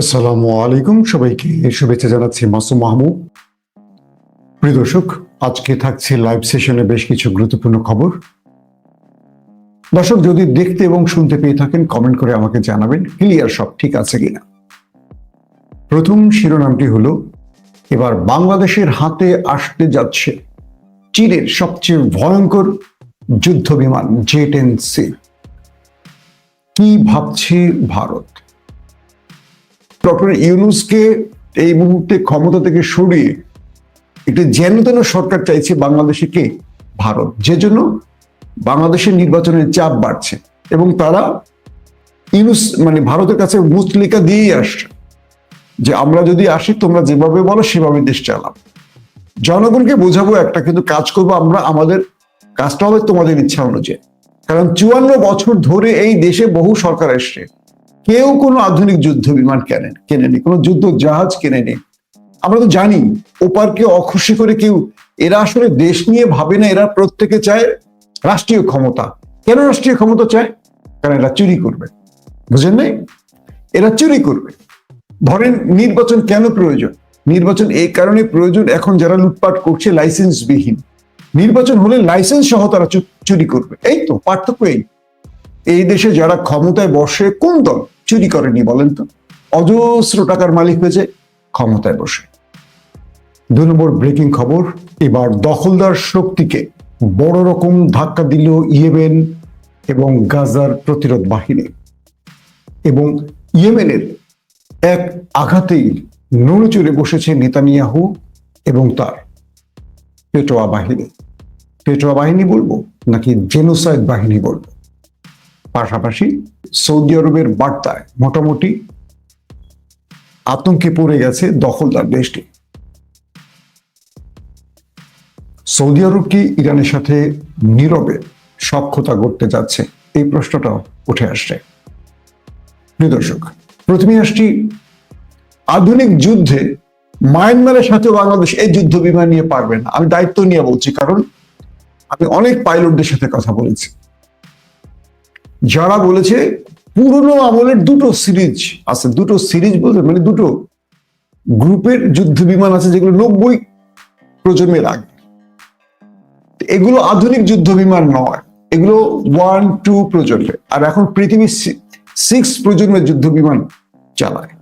আসসালামু আলাইকুম সবাইকে। শুভেচ্ছা জানাচ্ছি মাসুম মাহমুদ। প্রিয় দর্শক, আজকে থাকছে লাইভ সেশনে বেশ কিছু গুরুত্বপূর্ণ খবর। দর্শক, যদি দেখতে এবং শুনতে পেয়ে থাকেন কমেন্ট করে আমাকে জানাবেন ক্লিয়ার সব ঠিক আছে কিনা। প্রথম শিরোনামটি হলো, এবার বাংলাদেশের হাতে আসতে যাচ্ছে চীনের সবচেয়ে ভয়ঙ্কর যুদ্ধ বিমান জে টেন সি। কি ভাবছে ভারত? ডক্টর ইউনুসকে এই মুহূর্তে ক্ষমতা থেকে সরিয়ে একটি যেন তেন সরকার চাইছে বাংলাদেশে কে? ভারত। যে জন্য বাংলাদেশের নির্বাচনের চাপ বাড়ছে এবং তারা ইউনুস মানে ভারতের কাছে মুসলিকা দিয়েই আসছে যে আমরা যদি আসি, তোমরা যেভাবে বলো সেভাবে দেশ চালাম জনগণকে বোঝাবো একটা, কিন্তু কাজ করব আমরা, আমাদের কাজটা হবে তোমাদের ইচ্ছা অনুযায়ী। কারণ চুয়ান্ন বছর ধরে এই দেশে বহু সরকার এসছে। কেউ কোনো আধুনিক যুদ্ধ বিমান কেনেন কেনেনি, কোনো যুদ্ধ জাহাজ কেনেনি। আমরা তো জানি, ওপারকে অখুশি করে কেউ, এরা আসলে দেশ নিয়ে ভাবে না, এরা প্রত্যেকে চায় রাষ্ট্রীয় ক্ষমতা। কেন রাষ্ট্রীয় ক্ষমতা চায়? কারণ এরা চুরি করবে। বুঝেন নাই? এরা চুরি করবে। ধরেন নির্বাচন কেন প্রয়োজন? নির্বাচন এই কারণে প্রয়োজন এখন যারা লুটপাট করছে লাইসেন্স বিহীন নির্বাচন হলে লাইসেন্স সহ তারা চুরি করবে। এই তো, পার্থক্য এই। এই দেশে যারা ক্ষমতায় বসে, কোন দল? চুরি করেনি বলেন তো? অজস্র টাকার মালিক হয়েছে ক্ষমতায় বসে। দুই নম্বর ব্রেকিং খবর, এবার দখলদার শক্তিকে বড় রকম ধাক্কা দিল ইয়েমেন এবং গাজার প্রতিরোধ বাহিনী। এবং ইয়েমেনের এক আঘাতেই নড়েচড়ে বসেছে নেতানিয়াহু এবং তার পেটোয়া বাহিনী। পেটোয়া বাহিনী বলব নাকি জেনোসাইড বাহিনী বলব? পাশাপাশি সৌদি আরবের বার্তায় মোটামুটি আতঙ্কে পড়ে গেছে দখলদার দেশটি। সৌদি আরব কি ইরানের সাথে নীরবে সক্ষতা করতে যাচ্ছে? এই প্রশ্নটাও উঠে আসছে। প্রিয় দর্শক প্রথমে আসছি আধুনিক যুদ্ধে মায়ানমারের সাথে বাংলাদেশ এই যুদ্ধ বিমান নিয়ে পারবে না। আমি দায়িত্ব নিয়ে বলছি, কারণ আমি অনেক পাইলটদের সাথে কথা বলেছি। যারা বলেছে পুরনো আমলের দুটো সিরিজ আছে, দুটো সিরিজ বলতে মানে দুটো গ্রুপের যুদ্ধ বিমান আছে যেগুলো নব্বই প্রজন্মের আগে। এগুলো আধুনিক যুদ্ধ বিমান নয়, এগুলো ওয়ান টু প্রজন্মের। আর এখন পৃথিবী সিক্স প্রজন্মের যুদ্ধ বিমান চালায়।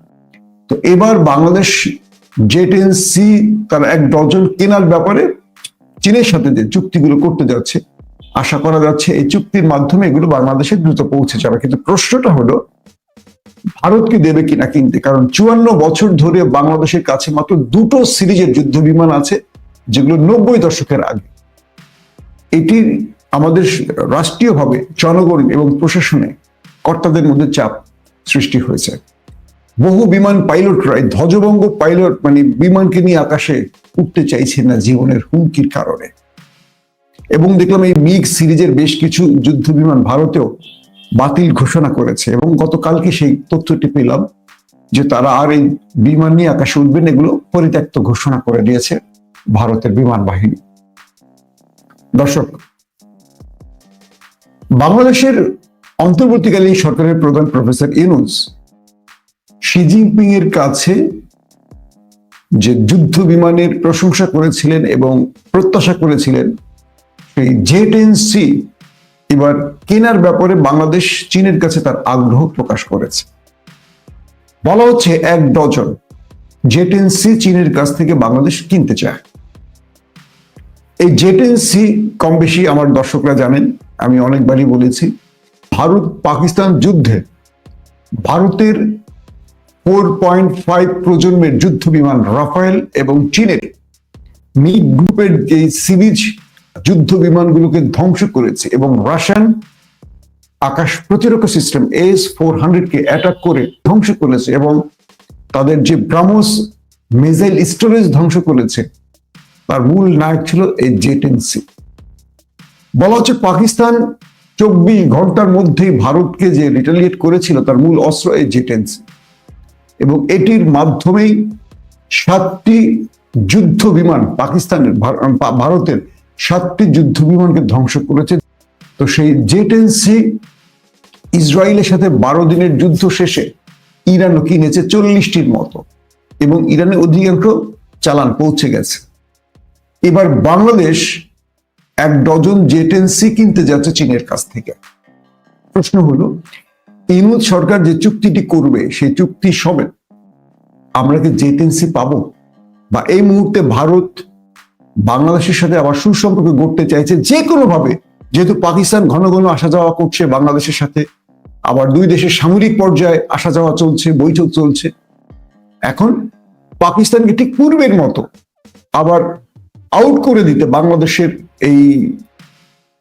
তো এবার বাংলাদেশ জেট এন সি, তার এক ডজন কেনার ব্যাপারে চীনের সাথে যে চুক্তিগুলো করতে যাচ্ছে আশা করা যাচ্ছে এই চুক্তির মাধ্যমে এগুলো বাংলাদেশে দ্রুত পৌঁছে যাবে। কিন্তু প্রশ্নটা হলো ভারতকে দেবে কিনা কিনতে? কারণ চুয়ান্ন বছর ধরে বাংলাদেশের কাছে মাত্র দুটো সিরিজের যুদ্ধ বিমান আছে, যেগুলো নব্বই দশকের আগে। এটি আমাদের রাষ্ট্রীয়ভাবে, জনগণ এবং প্রশাসনে কর্তাদের মধ্যে চাপ সৃষ্টি হয়েছে। বহু বিমান পাইলটরাই ধ্বজভঙ্গ পাইলট মানে বিমানকে নিয়ে আকাশে উঠতে চাইছে না জীবনের হুমকির কারণে। এবং দেখলাম এই মিগ সিরিজের বেশ কিছু যুদ্ধ বিমান ভারতেও বাতিল ঘোষণা করেছে এবং গতকালকে সেই তথ্যটি পেলাম যে তারা আর এই বিমান নিয়ে আকাশে উঠবেন এগুলো পরিত্যক্ত ঘোষণা করে দিয়েছে ভারতের বিমান বাহিনী। দর্শক, বাংলাদেশের অন্তর্বর্তীকালীন সরকারের প্রধান প্রফেসর ইউনুস শি জিনপিং এর কাছে যে যুদ্ধ বিমানের প্রশংসা করেছিলেন এবং প্রত্যাশা করেছিলেন সেই সি এবার কেনার ব্যাপারে বাংলাদেশ চীনের কাছে তার আগ্রহ প্রকাশ করেছে। বলা হচ্ছে এক ডজন জেট সি চীনের কাছ থেকে বাংলাদেশ কিনতে চায়। এই জেট সি কম বেশি আমার দর্শকরা জানেন, আমি অনেকবারই বলেছি, ভারত পাকিস্তান যুদ্ধে ভারতের ফোর পয়েন্ট ফাইভ প্রজন্মের যুদ্ধ বিমান রাফায়েল এবং চীনের মিগ গ্রুপের যে সিরিজ যুদ্ধ বিমানগুলোকে ধ্বংস করেছে এবং রাশিয়ান আকাশ প্রতিরক্ষা সিস্টেম এস ফোর হান্ড্রেড কে অ্যাটাক করে ধ্বংস করেছে এবং তাদের যে ব্রাহ্মস মিসাইল স্টোরেজ ধ্বংস করেছে, তার মূল নায়ক ছিল এই জেটেন্সি বলা হচ্ছে পাকিস্তান চব্বিশ ঘণ্টার মধ্যেই ভারতকে যে রিটালিয়েট করেছিল, তার মূল অস্ত্র এই জেটেন্সি এবং এটির মাধ্যমেই সাতটি যুদ্ধ বিমান পাকিস্তানের, ভারতের সাতটি যুদ্ধ বিমানকে ধ্বংস করেছে। তো সেই জেটেন্সি ইসরায়েলের সাথে বারো দিনের যুদ্ধ শেষে ইরানও কিনেছে চল্লিশটির মতো। এবং ইরানের অধিকাংশ চালান পৌঁছে গেছে। এবার বাংলাদেশ এক ডজন জেটেন্সি কিনতে যাচ্ছে চীনের কাছ থেকে। প্রশ্ন হলো ইনুদ সরকার যে চুক্তিটি করবে, সেই চুক্তি সবে আমরা কি জেটেন্সি পাবো? বা এই মুহূর্তে ভারত বাংলাদেশের সাথে আবার সুসম্পর্ক গড়তে চাইছে যে কোনো ভাবে যেহেতু পাকিস্তান ঘন ঘন আসা যাওয়া করছে, বাংলাদেশের সাথে আবার দুই দেশের সামরিক পর্যায়ে আসা যাওয়া চলছে, বৈঠক চলছে। এখন পাকিস্তানকে ঠিক পূর্বের মতো আবার আউট করে দিতে, বাংলাদেশের এই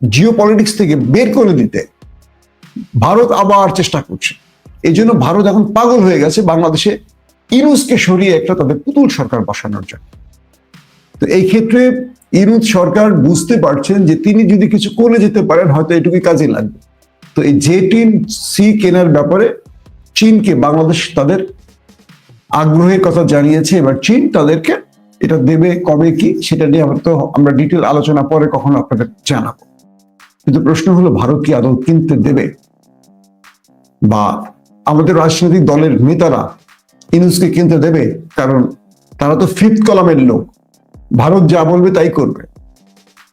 জিও পলিটিক্স থেকে বের করে দিতে ভারত আবার চেষ্টা করছে। এই জন্য ভারত এখন পাগল হয়ে গেছে বাংলাদেশে ইনুসকে সরিয়ে একটা তাদের পুতুল সরকার বসানোর জন্য। তো এই ক্ষেত্রে ইনুস সরকার বুঝতে পারছেন যে তিনি যদি কিছু করে যেতে পারেন, হয়তো এটুকুই কাজে লাগবে। তো এই জেটিন সি কেনার ব্যাপারে চীনকে বাংলাদেশ তাদের আগ্রহের কথা জানিয়েছে। এবার চীন তাদেরকে এটা দেবে কবে কি, সেটা নিয়ে আমরা তো আমরা ডিটেল আলোচনা পরে কখনো আপনাদের জানাব। কিন্তু প্রশ্ন হলো, ভারত কি আদৌ কিনতে দেবে? বা আমাদের রাজনৈতিক দলের নেতারা ইনুসকে কিনতে দেবে? কারণ তারা তো ফিফথ কলামের লোক। ভারত যা বলবে তাই করবে।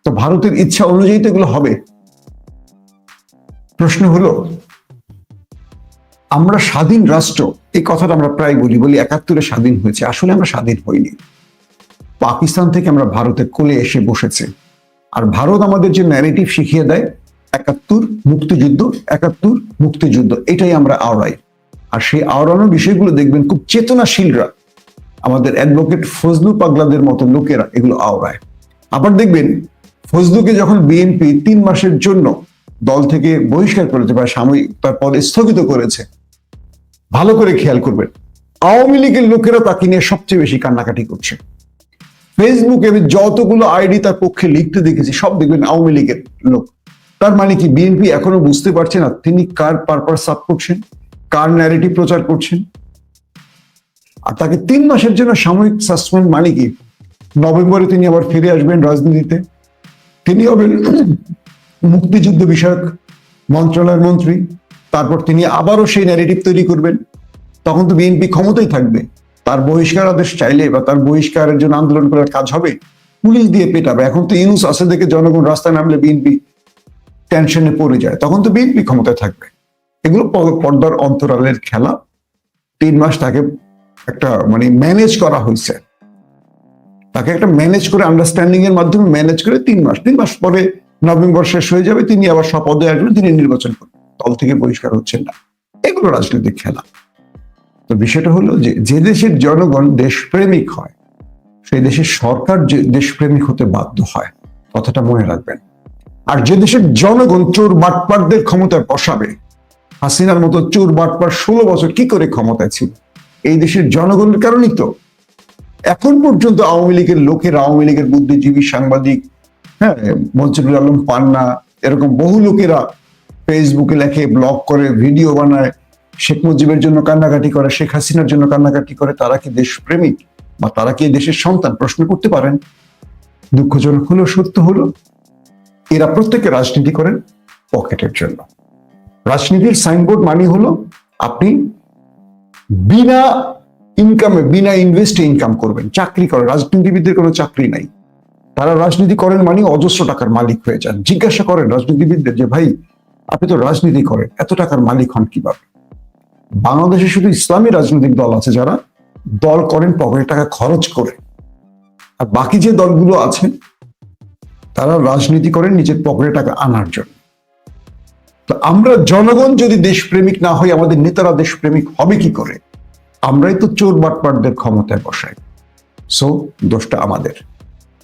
তো ভারতের ইচ্ছা অনুযায়ী তো এগুলো হবে। প্রশ্ন হলো, আমরা স্বাধীন রাষ্ট্র, এই কথাটা আমরা প্রায় বলি বলি একাত্তরে স্বাধীন হয়েছে, আসলে আমরা স্বাধীন হইনি। পাকিস্তান থেকে আমরা ভারতে কোলে এসে বসেছে। আর ভারত আমাদের যে ন্যারেটিভ শিখিয়ে দেয়, একাত্তর মুক্তিযুদ্ধ একাত্তর মুক্তিযুদ্ধ, এটাই আমরা আওড়াই। আর সেই আওড়ানোর বিষয়গুলো দেখবেন খুব চেতনাশীলরা আমাদের অ্যাডভোকেট ফজলু পাগলাদের মতো লোকেরা এগুলো আওড়ায়। আবার দেখবেন ফজলুকে যখন বিএনপি তিন মাসের জন্য দল থেকে বহিষ্কার করেছে বা সাময়িক তার পদ স্থগিত করেছে, ভালো করে খেয়াল করবেন, আওয়ামী লীগের লোকেরা তাকে নিয়ে সবচেয়ে বেশি কান্নাকাটি করছে। ফেসবুকে আমি যতগুলো আইডি তার পক্ষে লিখতে দেখেছি, সব দেখবেন আওয়ামী লীগের লোক। তার মানে কি বিএনপি এখনও বুঝতে পারছে না তিনি কার পারপাস সাপ করছেন, কার ন্যারেটিভ প্রচার করছেন আর তাকে তিন মাসের জন্য সাময়িক সাসপেন্ড মানে কি নভেম্বরে তিনি আবার ফিরে আসবেন রাজনীতিতে। তিনি হবেন মুক্তিযুদ্ধ বিষয়ক মন্ত্রণালয়ের মন্ত্রী। তারপর তিনি আবারও সেই ন্যারেটিভ তৈরি করবেন। তখন তো বিএনপি ক্ষমতাই থাকবে। তার বহিষ্কার আদেশ চাইলে বা তার বহিষ্কারের জন্য আন্দোলন করার কাজ হবে, পুলিশ দিয়ে পেটাবে। এখন তো ইনুস আছে দেখে জনগণ রাস্তায় নামলে বিএনপি টেনশনে পড়ে যায়। তখন তো বিএনপি ক্ষমতায় থাকবে। এগুলো পর্দার অন্তরালের খেলা। তিন মাস তাকে একটা মানে ম্যানেজ করা হয়েছে। তাকে একটা ম্যানেজ করে আন্ডারস্ট্যান্ডিং এর মাধ্যমে ম্যানেজ করে তিন মাস তিন মাস পরে নভেম্বর শেষ হয়ে যাবে, তিনি আবার শপথে আসবেন, তিনি নির্বাচন করবেন। দল থেকে পরিষ্কার হচ্ছেন না। এগুলো রাজনৈতিক খেলা। তো বিষয়টা হলো যে যে দেশের জনগণ দেশপ্রেমিক হয়, সেই দেশের সরকার যে দেশপ্রেমিক হতে বাধ্য হয়, কথাটা মনে রাখবেন। আর যে দেশের জনগণ চোর বাটপারদের ক্ষমতায় বসাবে, হাসিনার মতো চোর বাটপার ষোলো বছর কি করে ক্ষমতায় ছিল? এই দেশের জনগণের কারণেই তো। এখন পর্যন্ত আওয়ামী লীগের লোকের, আওয়ামী লীগের বুদ্ধিজীবী সাংবাদিক হ্যাঁ মঞ্জুরুল আলম পান্না, এরকম বহু লোকেরা ফেসবুকে লেখে ব্লগ করে ভিডিও বানায়। শেখ মুজিবের জন্য কান্নাকাটি করে, শেখ হাসিনার জন্য কান্নাকাটি করে, তারা কি দেশপ্রেমিক? বা তারা কি দেশের সন্তান? প্রশ্ন করতে পারেন। দুঃখজনক হলো, সত্য হলো, এরা প্রত্যেকে রাজনীতি করেন পকেটের জন্য। রাজনীতির সাইনবোর্ড মানে হলো, আপনি বিনা ইনকামে বিনা ইনভেস্টে ইনকাম করবেন। চাকরি করেন রাজনীতিবিদদের কোনো চাকরি নাই। তারা রাজনীতি করেন মানে অজস্র টাকার মালিক হয়ে যান। জিজ্ঞাসা করেন রাজনীতিবিদদের যে, ভাই, আপনি তো রাজনীতি করেন, এত টাকার মালিক হন কীভাবে? বাংলাদেশে শুধু ইসলামী রাজনৈতিক দল আছে যারা দল করেন পকেটে টাকা খরচ করে। আর বাকি যে দলগুলো আছে, তারা রাজনীতি করেন নিজের পকেটে টাকা আনার জন্য। তো আমরা জনগণ যদি দেশপ্রেমিক না হই, আমাদের নেতারা দেশপ্রেমিক হবে কি করে? আমরাই তো চোর বাটপাটদের ক্ষমতায় বসাই। সো দোষটা আমাদের।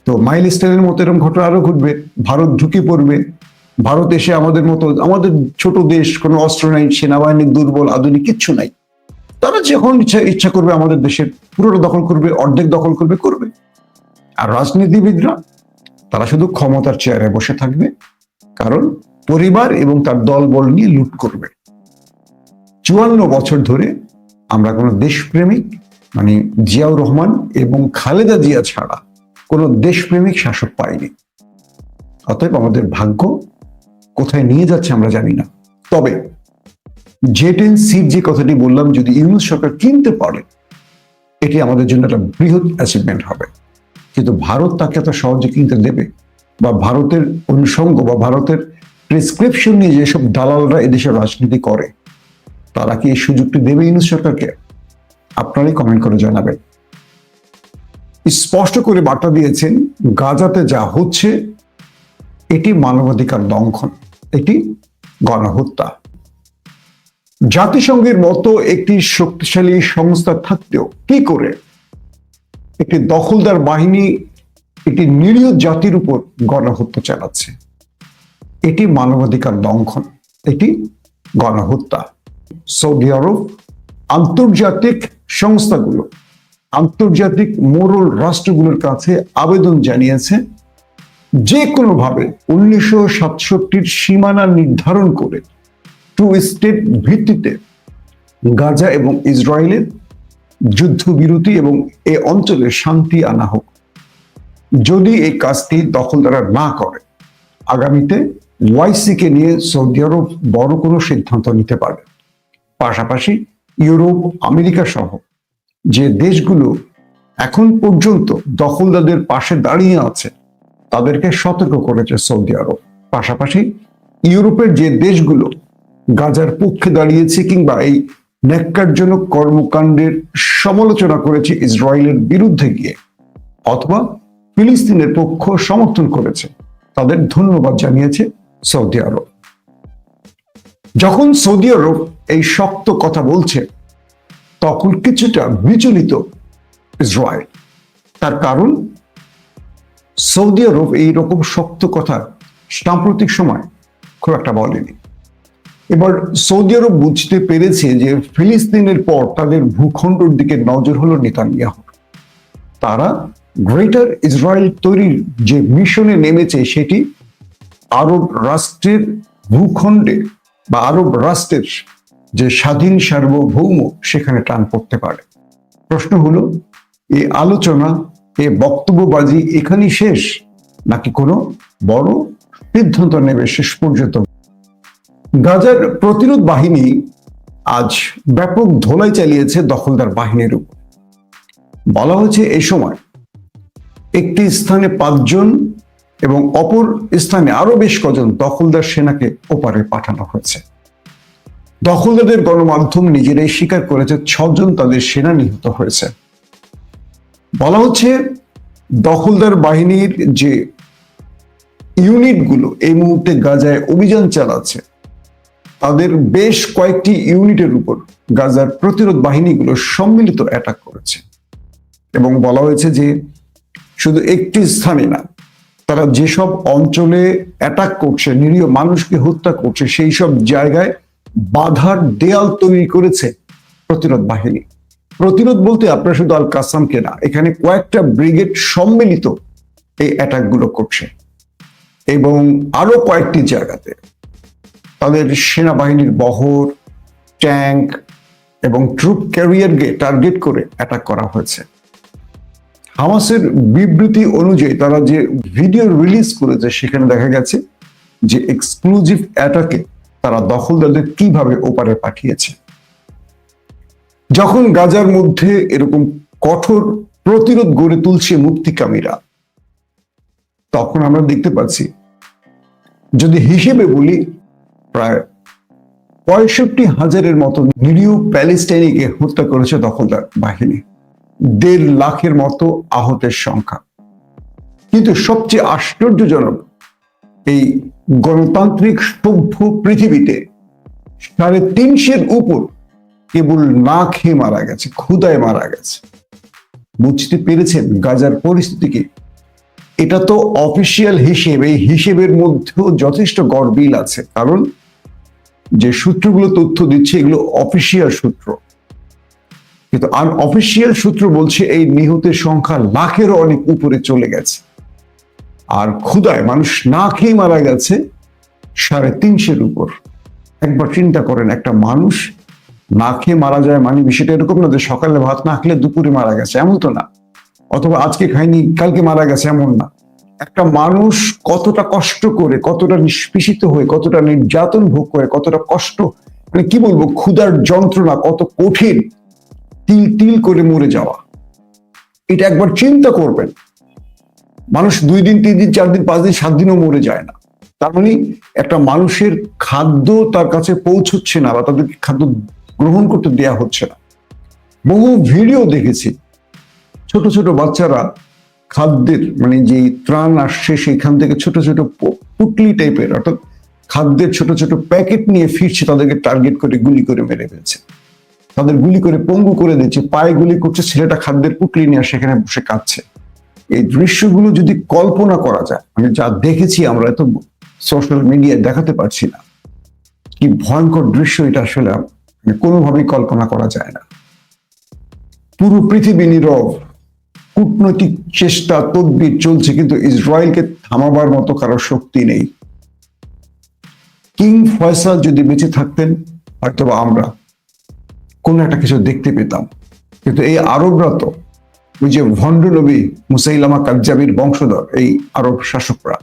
তো মাইল স্টাইলের মতো এরকম ঘটনা আরও ঘটবে। ভারত ঢুকে পড়বে। ভারত এসে আমাদের মতো, আমাদের ছোট দেশ, কোনো অস্ত্র নাই, সেনাবাহিনী দুর্বল, আধুনিক, কিচ্ছু নাই। তারা যখন ইচ্ছা ইচ্ছা করবে আমাদের দেশের পুরোটা দখল করবে, অর্ধেক দখল করবে করবে। আর রাজনীতিবিদরা, তারা শুধু ক্ষমতার চেয়ারে বসে থাকবে। কারণ পরিবার এবং তার দলবল নিয়ে লুট করবে। চুয়ান্ন বছর ধরে আমরা কোনো দেশপ্রেমিক মানে জিয়াউর রহমান এবং খালেদা জিয়া ছাড়া কোনো দেশপ্রেমিক শাসক পাইনি। অতএব আমাদের ভাগ্য কোথায় নিয়ে যাচ্ছে আমরা জানি না। তবে জেট এন্ড সিট যে কথাটি বললাম, যদি ইউনুস সরকার কিনতে পারে, এটি আমাদের জন্য একটা বৃহৎ অ্যাচিভমেন্ট হবে। কিন্তু ভারত তাকে এত সহজে কিনতে দেবে? বা ভারতের অনুষঙ্গ বা ভারতের প্রেসক্রিপশন নিয়ে যেসব দালালরা এদেশে রাজনীতি করে, তারা কি এই সুযোগটি দেবে ইউনুস সরকারকে? আপনারাই কমেন্ট করে জানাবেন। স্পষ্ট করে বার্তা দিয়েছেন, গাজাতে যা হচ্ছে, এটি মানবাধিকার লঙ্ঘন, এটি গণহত্যা। জাতিসংঘের মতো একটি শক্তিশালী সংস্থা থাকতেও কি করে? একটি দখলদার বাহিনী, একটি নিরীহ জাতির উপর গণহত্যা চালাচ্ছে। এটি মানবাধিকার লঙ্ঘন, এটি গণহত্যা। সৌদি আরব আন্তর্জাতিক সংস্থাগুলো, আন্তর্জাতিক মোরল রাষ্ট্রগুলোর কাছে আবেদন জানিয়েছে, যে কোনোভাবে উনিশশো সাতষট্টির সীমানা নির্ধারণ করে টু স্টেট ভিত্তিতে গাজা এবং ইসরায়েলের যুদ্ধবিরতি এবং এ অঞ্চলে শান্তি আনা হোক। যদি এই কাজটি দখলদারা না করে, আগামীতে ওয়াইসিকে নিয়ে সৌদি আরব বড় কোনো সিদ্ধান্ত নিতে পারে পাশাপাশি ইউরোপ, আমেরিকা সহ যে দেশগুলো এখন পর্যন্ত দখলদারদের পাশে দাঁড়িয়ে আছে, তাদেরকে সতর্ক করেছে সৌদি আরব। পাশাপাশি ইউরোপের যে দেশগুলো গাজার পক্ষে দাঁড়িয়েছে কিংবা এই ন্যাক্কারজনক কর্মকাণ্ডের সমালোচনা করেছে ইসরায়েলের বিরুদ্ধে গিয়ে, অথবা ফিলিস্তিনের পক্ষ সমর্থন করেছে, তাদের ধন্যবাদ জানিয়েছে সৌদি আরব। যখন সৌদি আরব এই শক্ত কথা বলছে, তখন কিছুটা বিচলিত ইসরায়েল। তার কারণ, সৌদি আরব এই রকম শক্ত কথা সাম্প্রতিক সময় খুব একটা বলেনি। এবার সৌদি আরব বুঝতে পেরেছে যে ফিলিস্তিনের পর তাদের ভূখণ্ডের দিকে নজর হলো নেতানিয়াহু। তারা গ্রেটার ইসরায়েল তৈরির যে মিশনে নেমেছে, সেটি আরব রাষ্ট্রের ভূখণ্ডে বা আরব রাষ্ট্রের যে স্বাধীন সার্বভৌম সেখানে টান পড়তে পারে। প্রশ্ন হলো এই আলোচনা, এ বক্তব্যবাজি এখানেই শেষ, নাকি কোনো বড় সিদ্ধান্ত নেবে শেষ পর্যন্ত? গাজার প্রতিরোধ বাহিনী আজ ব্যাপক ধোলাই চালিয়েছে দখলদার বাহিনীর উপর। বলা হয়েছে এই সময় একটি স্থানে পাঁচজন এবং অপর স্থানে আরও বেশ কজন দখলদার সেনাকে ওপারে পাঠানো হয়েছে। দখলদারদের গণমাধ্যম নিজেরাই স্বীকার করেছে ছজন তাদের সেনা নিহত হয়েছে। বলা হচ্ছে দখলদার বাহিনীর যে ইউনিটগুলো এই মুহূর্তে গাজায় অভিযান চালাচ্ছে, তাদের বেশ কয়েকটি ইউনিটের উপর গাজার প্রতিরোধ বাহিনীগুলো সম্মিলিত অ্যাটাক করেছে। এবং বলা হয়েছে যে শুধু একটি স্থানে না তারা যেসব অঞ্চলে অ্যাটাক করছে, নিরীহ মানুষকে হত্যা করছে সেই সব জায়গায় বাধার দেয়াল তৈরি করেছে প্রতিরোধ বাহিনী। প্রতিরোধ বলতে আপনারা শুধু আল কাসামকে না, এখানে কয়েকটা ব্রিগেড সম্মিলিত এই অ্যাটাকগুলো করছে। এবং আরও কয়েকটি জায়গাতে তাদের সেনাবাহিনীর বহর ট্যাঙ্ক এবং ট্রুপ ক্যারিয়ারকে টার্গেট করে অ্যাটাক করা হয়েছে। হামাসের বিবৃতি অনুযায়ী তারা যে ভিডিও রিলিজ করেছে, সেখানে দেখা গেছে যে এক্সক্লুসিভ অ্যাটাকে তারা দখলদারদের কীভাবে ওপারে পাঠিয়েছে। যখন গাজার মধ্যে এরকম কঠোর প্রতিরোধ গড়ে তুলছে মুক্তিকামীরা তখন আমরা দেখতে পাচ্ছি, যদি হিসেবে বলি, প্রায় পঁয়ষট্টি হাজারের মতো নিরীহ প্যালেস্টাইনিকে হত্যা করেছে দখলদার বাহিনী। দেড় লাখের মতো আহতের সংখ্যা। কিন্তু সবচেয়ে আশ্চর্যজনক, এই গণতান্ত্রিক সভ্য পৃথিবীতে সাড়ে তিনশের উপর কেবল না খেয়ে মারা গেছে ক্ষুদায় মারা গেছে। বুঝতে পেরেছেন গাজার পরিস্থিতিকে এটা তো অফিসিয়াল হিসেব এই হিসেবের মধ্যেও যথেষ্ট গড়বিল আছে। কারণ যে সূত্রগুলো তথ্য দিচ্ছে, এগুলো অফিসিয়াল সূত্র। কিন্তু আনঅফিসিয়াল সূত্র বলছে এই নিহতের সংখ্যা লাখের অনেক উপরে চলে গেছে। আর ক্ষুদায় মানুষ না খেয়ে মারা গেছে সাড়ে তিনশের উপর। একবার চিন্তা করেন, একটা মানুষ না খেয়ে মারা যায় মানে বিষয়টা এরকম না যে সকালে ভাত না খেলে দুপুরে মারা গেছে, এমন তো না। অথবা আজকে খাইনি, কালকে মারা গেছে, এমন না। একটা মানুষ কতটা কষ্ট করে, কতটা নিষ্পেষিত হয়ে, কতটা নির্যাতন ভোগ করে, কতটা কষ্ট মানে কি বলব, ক্ষুধার যন্ত্রণা কত কঠিন। তিল তিল করে মরে যাওয়া। এটা একবার চিন্তা করবেন। মানুষ দুই দিন, তিন দিন, চার দিন, পাঁচ দিন, সাত দিনও মরে যায় না। তার মানে একটা মানুষের খাদ্য তার কাছে পৌঁছচ্ছে না বা তাদেরকে খাদ্য গ্রহণ করতে দেয়া হচ্ছে না। বহু ভিডিও দেখেছি। ছোট ছোট বাচ্চারা খাদ্যের মানে যে ত্রাণ আসছে সেখান থেকে ছোট ছোট পুটলি টাইপের অর্থাৎ খাদ্যের ছোট ছোট প্যাকেট নিয়ে ফিরছে, তাদেরকে টার্গেট করে গুলি করে মেরে ফেলছে। তাদের গুলি করে পঙ্গু করে দিচ্ছে, পায়ে গুলি করছে, ছেলেটা খাদ্যের পুটলি নিয়ে সেখানে বসে কাঁদছে। এই দৃশ্যগুলো যদি কল্পনা করা যায় মানে যা দেখেছি আমরা এত সোশ্যাল মিডিয়ায় দেখাতে পারছি না। কি ভয়ঙ্কর দৃশ্য এটা আসলে কোনোভাবেই কল্পনা করা যায় না। পুরো পৃথিবী নীরব, কূটনৈতিক চেষ্টা, তদবির চলছে, কিন্তু ইসরায়েলকে থামাবার মতো কারও শক্তি নেই। কিং ফয়সাল যদি বেঁচে থাকতেন, হয়তোবা আমরা কোনো একটা কিছু দেখতে পেতাম। কিন্তু এই আরবরা তো, ওই যে ভণ্ড নবী মুসাইলামা কাজ্জাবির বংশধর, এই আরব শাসকরা,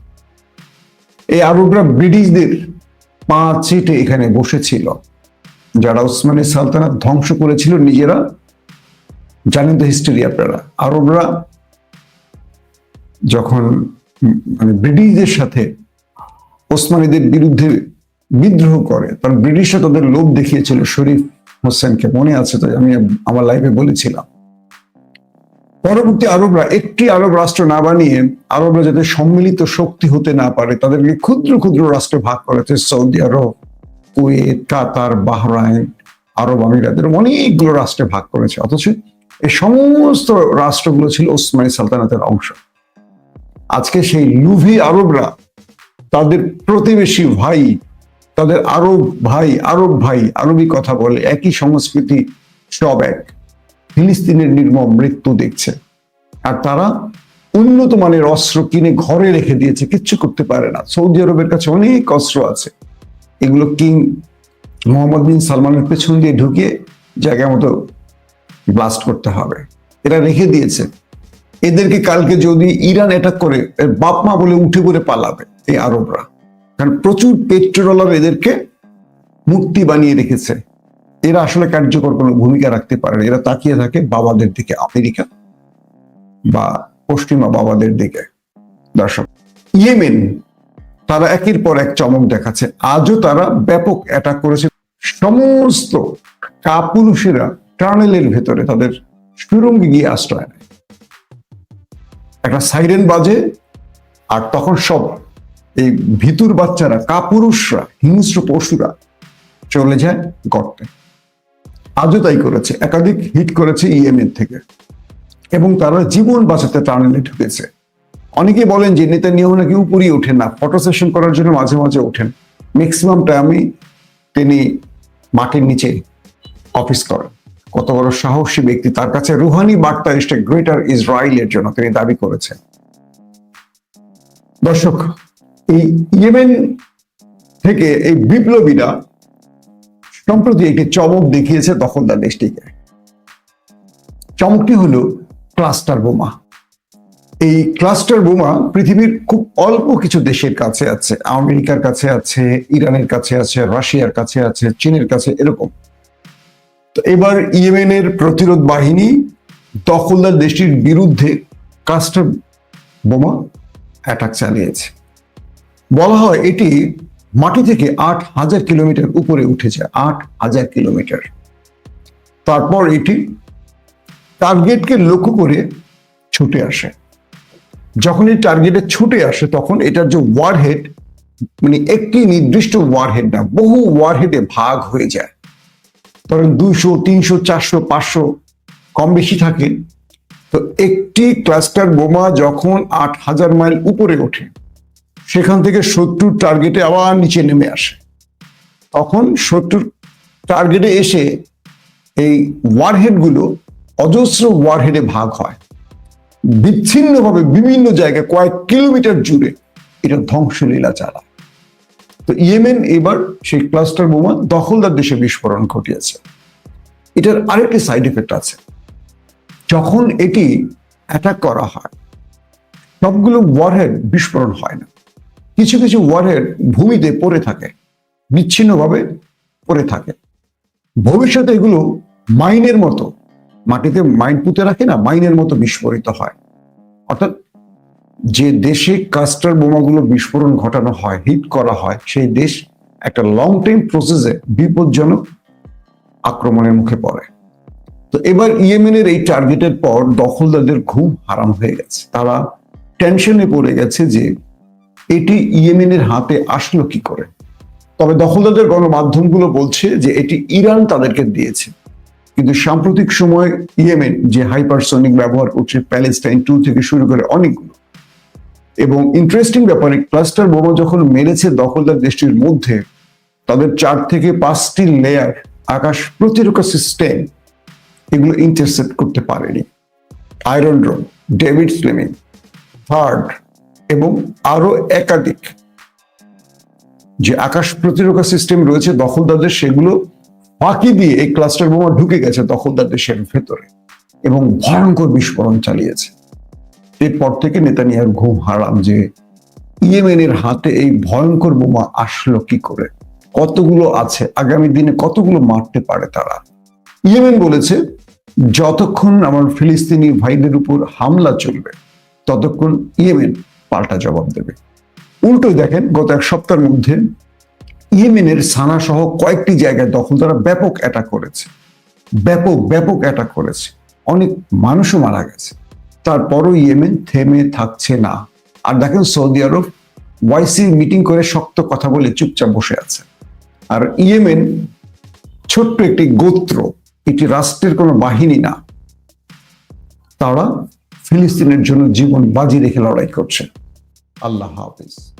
এই আরবরা ব্রিটিশদের পা চেটে এখানে বসেছিল। যারা ওসমানী সালতানাত ধ্বংস করেছিল নিজেরা, জানেন তো হিস্টোরি আপনারা। আরবরা যখন মানে ব্রিটিশদের সাথে ওসমানীদের বিরুদ্ধে বিদ্রোহ করে, তখন ব্রিটিশরা তাদের লোভ দেখিয়েছিল, শরীফ হোসেনকে মনে আছে তো আমি আমার লাইফে বলেছিলাম। পরবর্তী আরবরা, একটি আরব রাষ্ট্র না বানিয়ে আরবরা যাতে সম্মিলিত শক্তি হতে না পারে, তাদেরকে ক্ষুদ্র ক্ষুদ্র রাষ্ট্রে ভাগ করেছে Saudi Arab, Kuwait, Qatar, Bahrain, Arab আমিরাতের অনেকগুলো রাষ্ট্রে ভাগ করেছে। অথচ এই সমস্ত রাষ্ট্রগুলো ছিল ওসমানী সালতানাতের অংশ। আজকে সেই লুভি আরবরা তাদের প্রতিবেশী ভাই তাদের আরব ভাই আরব ভাই, আরবি কথা বলে একই সংস্কৃতি, সব এক। ফিলিস্তিনের নির্মম মৃত্যু দেখছে। আর তারা উন্নত মানের অস্ত্র কিনে ঘরে রেখে দিয়েছে, কিচ্ছু করতে পারে না। সৌদি আরবের কাছে অনেক অস্ত্র আছে। এগুলো কিং মোহাম্মদ বিন সালমানের পেছন দিয়ে ঢুকিয়ে জায়গা মতো ব্লাস্ট করতে হবে। এরা রেখে দিয়েছে। এদেরকে কালকে যদি ইরান অ্যাটাক করে বাপমা বলে উঠে পড়ে পালাবে এই আরবরা। কারণ প্রচুর পেট্রোডলার এদেরকে মূর্তি বানিয়ে রেখেছে। এরা আসলে কার্যকর কোনো ভূমিকা রাখতে পারে না। এরা তাকিয়ে থাকে বাবাদের দিকে, আমেরিকা বা পশ্চিমা বাবাদের দিকে। দর্শক, ইয়েমেন, তারা একের পর এক চমক দেখাচ্ছে। আজও তারা ব্যাপক অ্যাটাক করেছে। সমস্ত কাপুরুষেরা টানেলের ভেতরে তাদের সুরঙ্গে গিয়ে আশ্রয় নেয়। একটা সাইরেন বাজে আর তখন সব এই ভিতুর বাচ্চারা, কাপুরুষরা, হিংস্র পশুরা চলে যায় গর্তে। আজও তাই করেছে, একাধিক হিট করেছে ইএমএন থেকে। এবং তারা জীবন বাঁচাতে টানেলে ঢুকেছে। অনেকে বলেন যে নেতা নিয়েও নাকি উপরেই ওঠেন না, ফটো সেশন করার জন্য মাঝে মাঝে ওঠেন। ম্যাক্সিমাম টাইমে তিনি মাটির নিচে অফিস করেন। কত বড় সাহসী ব্যক্তি। তার কাছে রুহানি বার্তা এসে গ্রেটার ইসরায়েলের জন্য তিনি দাবি করেছেন। দর্শক এই ইয়েমেন থেকে এই বিপ্লবীরা সম্প্রতি একটি চমক দেখিয়েছে দখলদার দেশটিকে। চমকটি হলো ক্লাস্টার বোমা। এই ক্লাস্টার বোমা পৃথিবীর খুব অল্প কিছু দেশের কাছে আছে। আমেরিকার কাছে আছে, ইরানের কাছে আছে, রাশিয়ার কাছে আছে, চীনের কাছে এরকম। তো এবার ইয়েমেনের প্রতিরোধ বাহিনী দখলদার দেশটির বিরুদ্ধে ক্লাস্টার বোমা অ্যাটাক চালিয়েছে। বলা হয় এটি মাটি থেকে আট হাজার কিলোমিটার উপরে উঠেছে, আট হাজার কিলোমিটার। তারপর এটি টার্গেটকে লক্ষ্য করে ছুটে আসে। যখন এই টার্গেটে ছুটে আসে, তখন এটার যে ওয়ারহেড মানে একটি নির্দিষ্ট ওয়ারহেড না, বহু ওয়ারহেডে ভাগ হয়ে যায়। ধরেন দুইশো, তিনশো, চারশো, পাঁচশো কম বেশি থাকে। তো একটি ক্লাস্টার বোমা যখন আট হাজার মাইল উপরে ওঠে সেখান থেকে সত্তর টার্গেটে আবার নিচে নেমে আসে। তখন সত্তর টার্গেটে এসে এই ওয়ারহেডগুলো অজস্র ওয়ারহেডে ভাগ হয়। বিচ্ছিন্নভাবে বিভিন্ন জায়গায় কয়েক কিলোমিটার জুড়ে এটা ধ্বংসলীলা চালায়। তো ইয়েমেন এবার সেই ক্লাস্টার বোমা দখলদার দেশে বিস্ফোরণ ঘটিয়েছে। এটার আরেকটি সাইড এফেক্ট আছে। যখন এটি অ্যাটাক করা হয়, সবগুলো ওয়ারহেড বিস্ফোরণ হয় না। কিছু কিছু ওয়ারহেড ভূমিতে পড়ে থাকে, বিচ্ছিন্নভাবে পড়ে থাকে। ভবিষ্যতে এগুলো মাইনের মতো, মাটিতে মাইন পুঁতে রাখে না, মাইনের মতো বিস্ফোরিত হয়। অর্থাৎ যে দেশে কাস্টার বোমাগুলো বিস্ফোরণ ঘটানো হয়, হিট করা হয়, সেই দেশ একটা লং টাইম প্রসেসে বিপজ্জনক আক্রমণের মুখে পড়ে। তো এবার ইয়েমেনের এই টার্গেটের পর দখলদারদের ঘুম হারাম হয়ে গেছে। তারা টেনশনে পড়ে গেছে যে এটি ইয়েমেনের হাতে আসলো কি করে? তবে দখলদারদের গণমাধ্যমগুলো বলছে যে এটি ইরান তাদেরকে দিয়েছে। কিন্তু সাম্প্রতিক সময় ইয়েমেন যে হাইপারসনিক ব্যবহার করছে প্যালেস্টাইন টু থেকে শুরু করে অনেকগুলো। এবং ইন্টারেস্টিং ব্যাপারে ক্লাস্টার বোমা যখন মেরেছে দখলদার দেশটির মধ্যে, তাদের চার থেকে পাঁচটি লেয়ার আকাশ প্রতিরক্ষা সিস্টেম এগুলো ইন্টারসেপ্ট করতে পারেনি। আয়রন ড্রোন ডেভিড স্লেমিং থার্ড এবং আরও একাধিক যে আকাশ প্রতিরক্ষা সিস্টেম রয়েছে, দখলদারদের সেগুলো ফাঁকি দিয়ে এই ক্লাস্টার বোমা ঢুকে গেছে দখলদার দেশের ভেতরে এবং ভয়ঙ্কর বিস্ফোরণ চালিয়েছে। এরপর থেকে নেতানিয়ার ঘুম হারাম যে ইয়েমেনের হাতে এই ভয়ঙ্কর বোমা আসলো কি করে? কতগুলো আছে? আগামী দিনে কতগুলো মারতে পারে তারা? ইয়েমেন বলেছে, যতক্ষণ আমার ফিলিস্তিনি ভাইদের উপর হামলা চলবে, ততক্ষণ ইয়েমেন পাল্টা জবাব দেবে। উল্টো দেখেন, গত এক সপ্তাহের মধ্যে ইয়েমেনের সানা সহ কয়েকটি জায়গায় দখলদারা ব্যাপক অ্যাটাক করেছে। ব্যাপক ব্যাপক অ্যাটাক করেছে। অনেক মানুষও মারা গেছে। তারপরও ইয়েমেন থেমে থাকছে না। আর দেখেন, সৌদি আরব ওয়াইসি মিটিং করে শক্ত কথা বলে চুপচাপ বসে আছে। আর ইয়েমেন ছোট্ট একটি গোত্র একটি রাষ্ট্রের কোনো বাহিনী না। তারা ফিলিস্তিনের জন্য জীবন বাজি রেখে লড়াই করছে। আল্লাহ হাফিজ।